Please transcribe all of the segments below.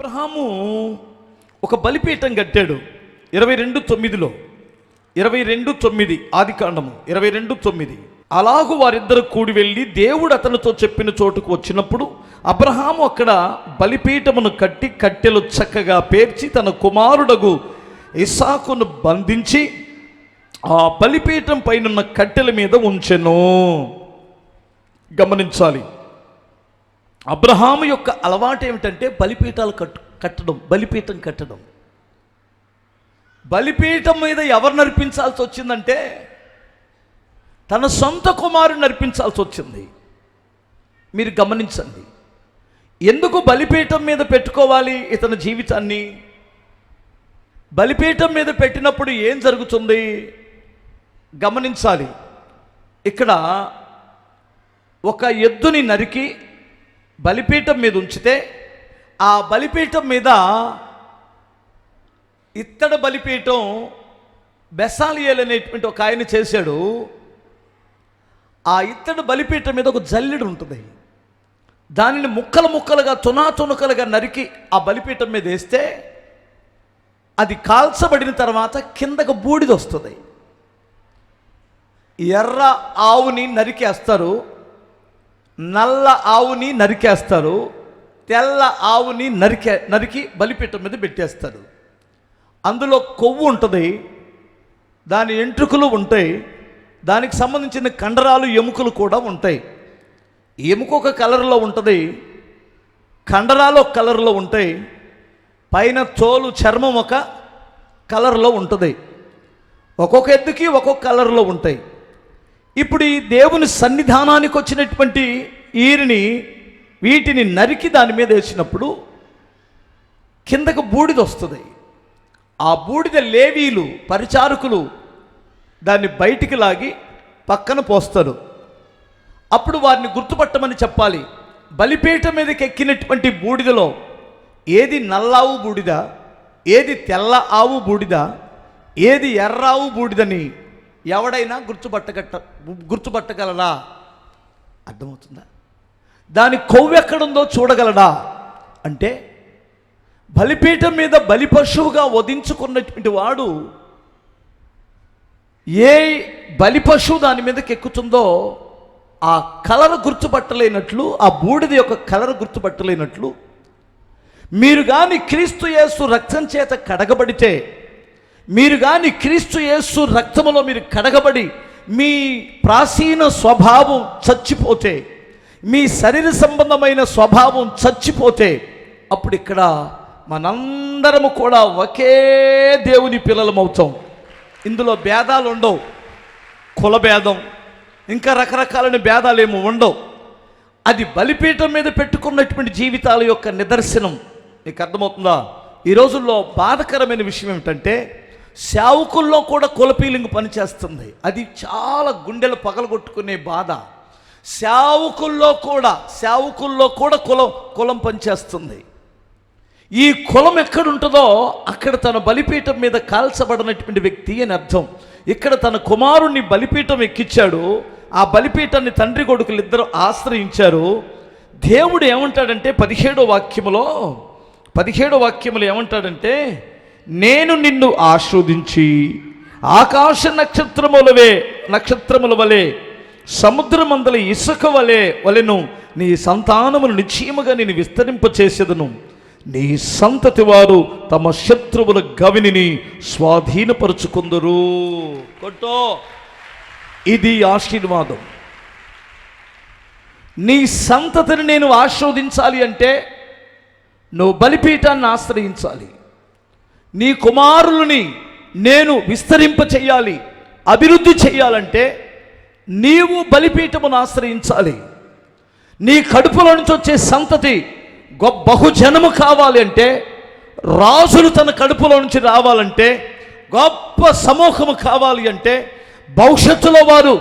అబ్రహాము ఒక బలిపీఠం కట్టాడు. ఇరవై రెండు తొమ్మిదిలో. ఇరవై రెండు తొమ్మిది ఆది కాండము. ఇరవై రెండు తొమ్మిది. అలాగూ వారిద్దరు కూడి వెళ్ళి దేవుడు అతనితో చెప్పిన చోటుకు వచ్చినప్పుడు అబ్రహాము అక్కడ బలిపీఠమును కట్టి కట్టెలు చక్కగా పేర్చి తన కుమారుడగు ఇసాకును బంధించి ఆ బలిపీఠం పైనున్న కట్టెల మీద ఉంచెను. గమనించాలి. అబ్రహాము యొక్క అలవాటు ఏమిటంటే బలిపీఠాలు కట్టు కట్టడం బలిపీఠం కట్టడం. బలిపీఠం మీద ఎవరు నడిపించాల్సి వచ్చిందంటే తన సొంత కుమారుని నడిపించాల్సి వచ్చింది. మీరు గమనించండి. ఎందుకు బలిపీఠం మీద పెట్టుకోవాలి ఇతని జీవితాన్ని? బలిపీఠం మీద పెట్టినప్పుడు ఏం జరుగుతుంది? గమనించాలి. ఇక్కడ ఒక ఎద్దుని నరికి బలిపీఠం మీద ఉంచితే ఆ బలిపీఠం మీద ఇత్తడి బలిపీఠం బెసాలియల్ అనేటువంటి ఒక ఆయన చేశాడు. ఆ ఇత్తడి బలిపీఠం మీద ఒక జల్లెడు ఉంటుంది. దానిని ముక్కలు ముక్కలుగా తునాతునకలుగా నరికి ఆ బలిపీఠం మీద వేస్తే అది కాల్చబడిన తర్వాత కిందకు బూడిద వస్తుంది. ఎర్ర ఆవుని నరికేస్తారు. నల్ల ఆవుని నరికేస్తారు తెల్ల ఆవుని నరికే నరికి బలిపీఠం మీద పెట్టేస్తారు. అందులో కొవ్వు ఉంటుంది దాని ఎంట్రుకలు ఉంటాయి దానికి సంబంధించిన కండరాలు ఎముకలు కూడా ఉంటాయి. ఎముక ఒక కలర్లో ఉంటుంది కండరాలు ఒక కలర్లో ఉంటాయి పైన తోలు చర్మం ఒక కలర్లో ఉంటుంది. ఒక్కొక్క ఎద్దుకి ఒక్కొక్క కలర్లో ఉంటాయి. ఇప్పుడు ఈ దేవుని సన్నిధానానికి వచ్చినటువంటి ఈరిని వీటిని నరికి దాని మీద వేసినప్పుడు కిందకు బూడిద వస్తుంది. ఆ బూడిద లేవీలు పరిచారకులు దాన్ని బయటికి లాగి పక్కన పోస్తారు. అప్పుడు వారిని గుర్తుపట్టమని చెప్పాలి. బలిపీఠ మీదకి ఎక్కినటువంటి బూడిదలో ఏది నల్లావు బూడిద ఏది తెల్ల ఆవు బూడిద ఏది ఎర్రావు బూడిదని ఎవడైనా గుర్తుపట్టగట్ట గుర్తుపట్టగలడా? అర్థమవుతుందా? దాని కొవ్వు ఎక్కడుందో చూడగలడా? అంటే బలిపీఠం మీద బలి పశువుగా వధించుకున్నటువంటి వాడు ఏ బలి పశువు దాని మీదకి ఎక్కుతుందో ఆ కలర్ గుర్తుపట్టలేనట్లు ఆ బూడిద యొక్క కలర్ గుర్తుపట్టలేనట్లు మీరు కానీ క్రీస్తు యేసు రక్తం చేత కడగబడితే మీరు కానీ క్రీస్తు యేసు రక్తములో మీరు కడగబడి మీ ప్రాచీన స్వభావం చచ్చిపోతే మీ శరీర సంబంధమైన స్వభావం చచ్చిపోతే అప్పుడు ఇక్కడ మనందరము కూడా ఒకే దేవుని పిల్లలమవుతాం ఇందులో భేదాలు ఉండవు. కుల భేదం ఇంకా రకరకాలైన భేదాలు ఏమో ఉండవు. అది బలిపీఠం మీద పెట్టుకున్నటువంటి జీవితాల యొక్క నిదర్శనం. నీకు అర్థమవుతుందా? ఈ రోజుల్లో బాధకరమైన విషయం ఏమిటంటే సేవకుల్లో కూడా కులపీలింగ్ పనిచేస్తుంది. అది చాలా గుండెలు పగలగొట్టుకునే బాధ. సేవకుల్లో కూడా సేవకుల్లో కూడా కులం కులం పనిచేస్తుంది. ఈ కులం ఎక్కడుంటుందో అక్కడ తన బలిపీఠం మీద కాల్చబడినటువంటి వ్యక్తి అని అర్థం. ఇక్కడ తన కుమారుణ్ణి బలిపీఠం ఎక్కించాడు ఆ బలిపీఠాన్ని తండ్రి కొడుకులు ఇద్దరు ఆశ్రయించారు. దేవుడు ఏమంటాడంటే పదిహేడో వాక్యములో పదిహేడో వాక్యములు ఏమంటాడంటే నేను నిన్ను ఆస్వాదించి ఆకాశ నక్షత్రములవే నక్షత్రముల వలె సముద్రమందల ఇసుక వలె వలెను నీ సంతానమును నిశ్చయముగా నేను విస్తరింపచేసేదను. నీ సంతతి వారు తమ శత్రువుల గవినిని స్వాధీనపరుచుకుందరు. కొట్టో. ఇది ఆశీర్వాదం. నీ సంతతిని నేను ఆస్వాదించాలి అంటే నువ్వు బలిపీఠాన్ని ఆశ్రయించాలి. నీ కుమారులని నేను విస్తరింప చేయాలి అభివృద్ధి చేయాలంటే నీవు బలిపీఠమును ఆశ్రయించాలి. నీ కడుపులో నుంచి వచ్చే సంతతి గొప్ప బహుజనము కావాలి అంటే రాజులు తన కడుపులో నుంచి రావాలంటే గొప్ప సమూహము కావాలి అంటే భవిష్యత్తులో వారు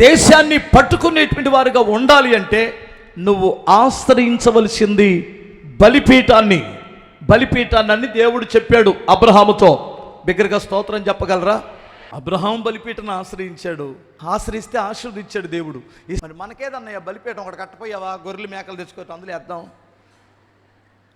దేశాన్ని పట్టుకునేటువంటి వారుగా ఉండాలి అంటే నువ్వు ఆశ్రయించవలసింది బలిపీఠాన్ని. బలిపీఠాన్ని దేవుడు చెప్పాడు అబ్రహాముతో. బిగ్గరగా స్తోత్రం చెప్పగలరా? అబ్రహాం బలిపీఠను ఆశ్రయించాడు. ఆశ్రయిస్తే ఆశీర్వదించాడు దేవుడు. మరి మనకేదన్నయ్య బలిపీఠం ఒకటి కట్టపోయావా? గొర్రెలు మేకలు తెచ్చుకోవటం అందులో వేద్దాం.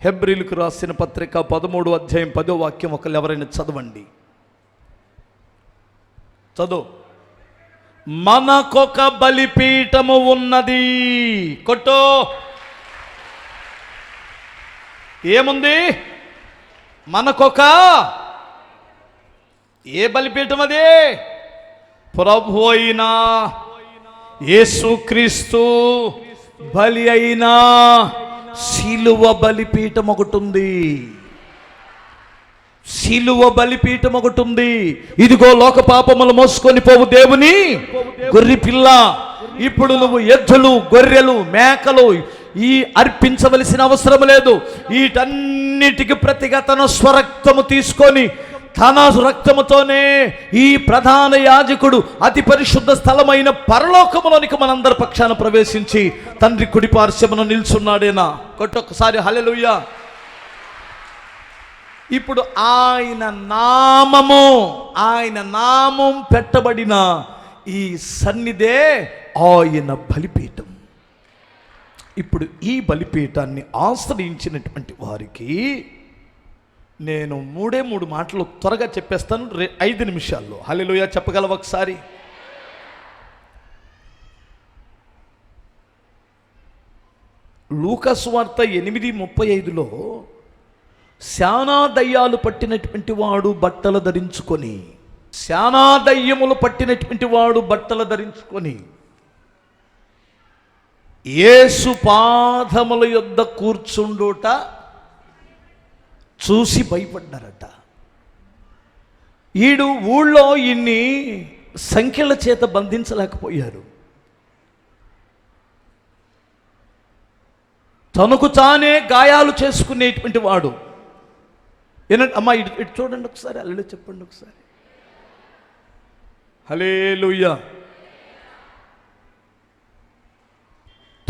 హెబ్రిల్కు రాసిన పత్రిక పదమూడు అధ్యాయం పదో వాక్యం ఒకళ్ళు ఎవరైనా చదవండి. చదువు. మనకొక బలిపీఠము ఉన్నది. కొట్టో. ఏముంది? మనకొక ఏ బలిపీఠం అది? ప్రభు అయినా యేసుక్రీస్తు బలి అయినా శిలువ బలిపీఠం ఒకటి ఉంది. శిలువ బలిపీఠం ఒకటి ఉంది. ఇదిగో లోక పాపములు మోసుకొని పోవు దేవుని. గొర్రె పిల్ల ఇప్పుడు నువ్వు ఎద్దులు గొర్రెలు మేకలు ఈ అర్పించవలసిన అవసరం లేదు. వీటన్నిటికి ప్రతిగా తన స్వరక్తము తీసుకొని తన రక్తముతోనే ఈ ప్రధాన యాజకుడు అతి పరిశుద్ధ స్థలమైన పరలోకములోనికి మనందరి పక్షాన ప్రవేశించి తండ్రి కుడి పార్శ్వమును నిల్చున్నాడేనా? కొట్టొక్కసారి హలెలుయ్యా ఇప్పుడు ఆయన నామము ఆయన నామం పెట్టబడిన ఈ సన్నిధే ఆయన బలిపీఠం. ఇప్పుడు ఈ బలిపీఠాన్ని ఆశ్రయించినటువంటి వారికి నేను మూడే మూడు మాటలు త్వరగా చెప్పేస్తాను. రే ఐదు నిమిషాల్లో. హలిలోయ చెప్పగలవా ఒకసారి? లూకస్ వార్త ఎనిమిది ముప్పై ఐదులో శానా దయ్యాలు పట్టినటువంటి వాడు బట్టలు ధరించుకొని శానా దయ్యములు పట్టినటువంటి వాడు బట్టలు ధరించుకొని యేసు పాదముల యొద్ద కూర్చుండుట చూసి భయపడ్డారట. ఈడు ఊళ్ళో ఇన్ని సంఖ్యల చేత బంధించలేకపోయారు. తనకు తానే గాయాలు చేసుకునేటువంటి వాడు. ఏనంటే అమ్మా ఇటు ఇటు చూడండి ఒకసారి అల్లుడు చెప్పండి ఒకసారి. హలే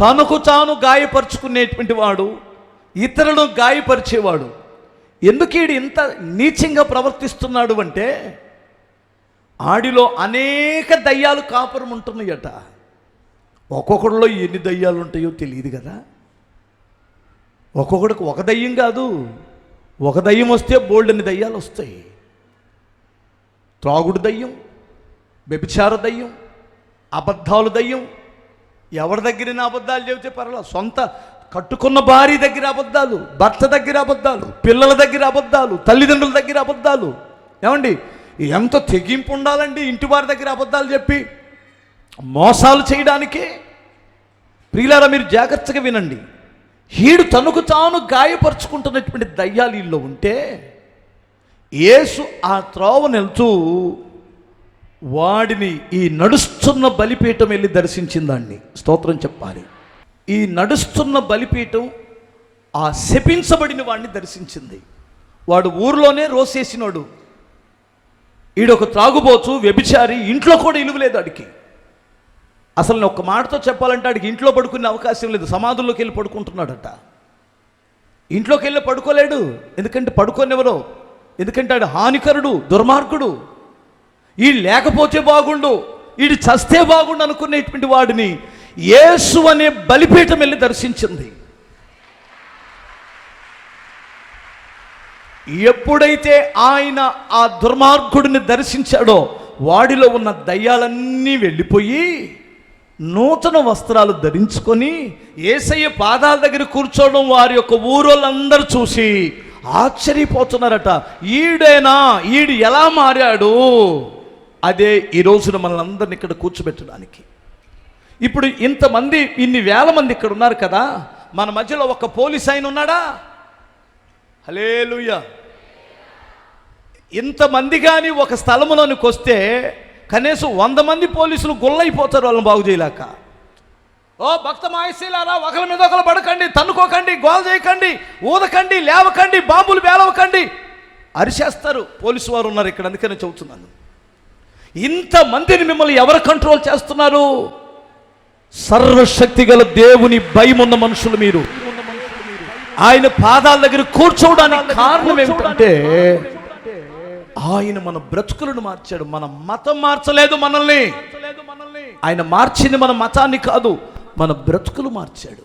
తనకు తాను గాయపరుచుకునేటువంటి వాడు ఇతరులను గాయపరిచేవాడు. ఎందుకు ఈడు ఇంత నీచంగా ప్రవర్తిస్తున్నాడు అంటే ఆడిలో అనేక దయ్యాలు కాపురం ఉంటున్నాయట. ఒక్కొక్కడిలో ఎన్ని దయ్యాలు ఉంటాయో తెలియదు కదా. ఒక్కొక్కడికి ఒక దయ్యం కాదు ఒక దయ్యం వస్తే బోల్డని దయ్యాలు వస్తాయి. త్రాగుడు దయ్యం వ్యభిచార దయ్యం అబద్ధాలు దయ్యం ఎవరి దగ్గర అబద్ధాలు చెబితే పర్వాలేదు. సొంత కట్టుకున్న భార్య దగ్గర అబద్ధాలు భర్త దగ్గర అబద్ధాలు పిల్లల దగ్గర అబద్ధాలు తల్లిదండ్రుల దగ్గర అబద్ధాలు. ఏమండి? ఎంత తెగింపు ఉండాలండి ఇంటి వారి దగ్గర అబద్ధాలు చెప్పి? మోసాలు చేయడానికి? ప్రియులారా మీరు జాగ్రత్తగా వినండి. హీడు తనకు తాను గాయపరుచుకుంటున్నటువంటి దయ్యాలు వీళ్ళు ఉంటే యేసు ఆ త్రోవ వెళ్తూ వాడిని ఈ నడుస్తున్న బలిపీఠం వెళ్ళి దర్శించిందాన్ని స్తోత్రం చెప్పాలి. ఈ నడుస్తున్న బలిపీఠం ఆ శపించబడిన వాడిని దర్శించింది. వాడు ఊర్లోనే రోసేసినోడు. ఈడొక త్రాగుబోచు వ్యభిచారి ఇంట్లో కూడా ఇలువలేదు ఆడికి. అసలు నేను ఒక్క మాటతో చెప్పాలంటే ఆడికి ఇంట్లో పడుకునే అవకాశం లేదు. సమాధుల్లోకి వెళ్ళి పడుకుంటున్నాడట. ఇంట్లోకి వెళ్ళి పడుకోలేడు. ఎందుకంటే పడుకోనివ్వరు ఎందుకంటే ఆడు హానికరుడు దుర్మార్గుడు. ఈ లేకపోతే బాగుండు ఈడు చస్తే బాగుండు అనుకునేటువంటి వాడిని యేసు అనే బలిపీఠం వెళ్ళి దర్శించింది. ఎప్పుడైతే ఆయన ఆ దుర్మార్గుడిని దర్శించాడో వాడిలో ఉన్న దయ్యాలన్నీ వెళ్ళిపోయి నూతన వస్త్రాలు ధరించుకొని ఏసయ్య పాదాల దగ్గర కూర్చోవడం వారి యొక్క ఊరోళ్ళందరూ చూసి ఆశ్చర్యపోతున్నారట ఈడేనా? ఈడు ఎలా మారాడు? అదే ఈ రోజున మనల్ని అందరిని ఇక్కడ కూర్చోబెట్టడానికి. ఇప్పుడు ఇంతమంది ఇన్ని వేల మంది ఇక్కడ ఉన్నారు కదా మన మధ్యలో ఒక పోలీస్ ఆయన ఉన్నాడా? హలేలుయ్య ఇంతమంది కానీ ఒక స్థలంలోనికి వస్తే కనీసం వంద మంది పోలీసులు గుల్లైపోతారు వాళ్ళని బాగు చేయలేక. ఓ భక్త మాయశీలారా ఒకరి మీద ఒకరు పడకండి తన్నుకోకండి గోల చేయకండి ఊదకండి లేవకండి బాంబులు వేలవకండి. అరిచేస్తారు పోలీసు వారు ఉన్నారు ఇక్కడ అందుకనే చెబుతున్నాను. ఇంతమందిని మిమ్మల్ని ఎవరు కంట్రోల్ చేస్తున్నారు? సర్వశక్తి గల దేవుని భయం ఉన్న మనుషులు మీరు. ఆయన పాదాల దగ్గర కూర్చోవడానికి కారణం ఏమిటంటే ఆయన మన బ్రతుకులను మార్చాడు మన మతం మార్చలేదు మనల్ని. ఆయన మార్చింది మన మతాన్ని కాదు మన బ్రతుకులు మార్చాడు.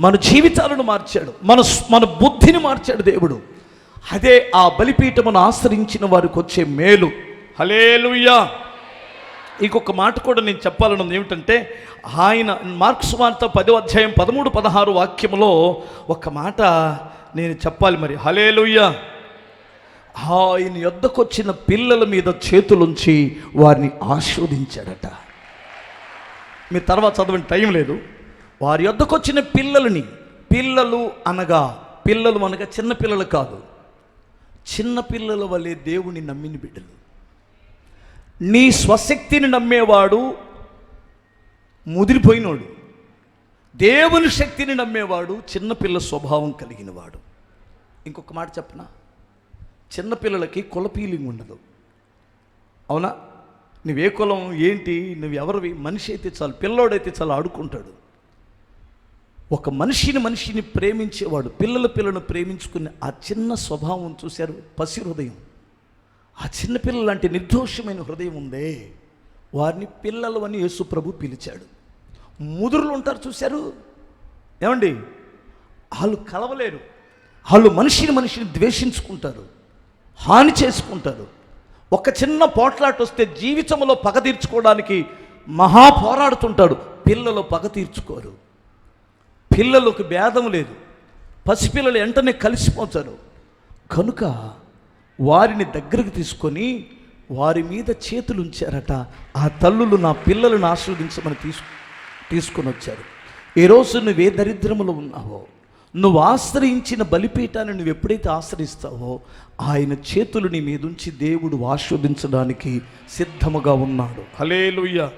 మన జీవితాలను మార్చాడు మన మన బుద్ధిని మార్చాడు దేవుడు. అదే ఆ బలిపీఠమును ఆశ్రయించిన వారికి వచ్చే మేలు. హలేలుయ్యా ఇంకొక మాట కూడా నేను చెప్పాలన్నది ఏమిటంటే ఆయన మార్క్స్ వార్త పదో అధ్యాయం పదమూడు పదహారు వాక్యంలో ఒక మాట నేను చెప్పాలి మరి. హలేలుయ్యా ఆయన యొద్దకొచ్చిన పిల్లల మీద చేతులుంచి వారిని ఆస్వాదించాడట మీ తర్వాత చదవని టైం లేదు. వారి యొద్దకొచ్చిన పిల్లలని పిల్లలు అనగా పిల్లలు అనగా చిన్నపిల్లలు కాదు. చిన్నపిల్లల వలె దేవుని నమ్మిన బిడ్డలు. నీ స్వశక్తిని నమ్మేవాడు ముదిరిపోయినోడు. దేవుని శక్తిని నమ్మేవాడు చిన్నపిల్ల స్వభావం కలిగినవాడు. ఇంకొక మాట చెప్పనా? చిన్నపిల్లలకి కుల ఫీలింగ్ ఉండదు. అవునా? నువ్వే కులం ఏంటి నువ్వు ఎవరివి? మనిషి అయితే చాలు పిల్లోడైతే చాలు ఆడుకుంటాడు. ఒక మనిషిని మనిషిని ప్రేమించేవాడు పిల్లల పిల్లను ప్రేమించుకునే ఆ చిన్న స్వభావం చూశారు పసి హృదయం. ఆ చిన్నపిల్లలు లాంటి నిర్దోషమైన హృదయం ఉందే. వారిని పిల్లలు అని యేసు ప్రభు పిలిచాడు. ముదురులు ఉంటారు చూశారు? ఏమండి? వాళ్ళు కలవలేరు. వాళ్ళు మనిషిని మనిషిని ద్వేషించుకుంటారు. హాని చేసుకుంటారు. ఒక చిన్న పోట్లాట వస్తే జీవితంలో పగ తీర్చుకోవడానికి మహా పోరాడుతుంటాడు. పిల్లలు పగ తీర్చుకోరు. పిల్లలకు భేదం లేదు. పసిపిల్లలు వెంటనే కలిసిపోతారు. కనుక వారిని దగ్గరకు తీసుకొని వారి మీద చేతులు ఉంచారట ఆ తల్లులు నా పిల్లలను ఆస్వాదించమని తీసు తీసుకొని వచ్చారు. ఈరోజు నువ్వే దరిద్రములో ఉన్నావో నువ్వు ఆశ్రయించిన బలిపీఠాన్ని నువ్వు ఎప్పుడైతే ఆశ్రయిస్తావో ఆయన చేతులు నీ మీదుంచి దేవుడు ఆస్వాదించడానికి సిద్ధముగా ఉన్నాడు. హలేలుయ్య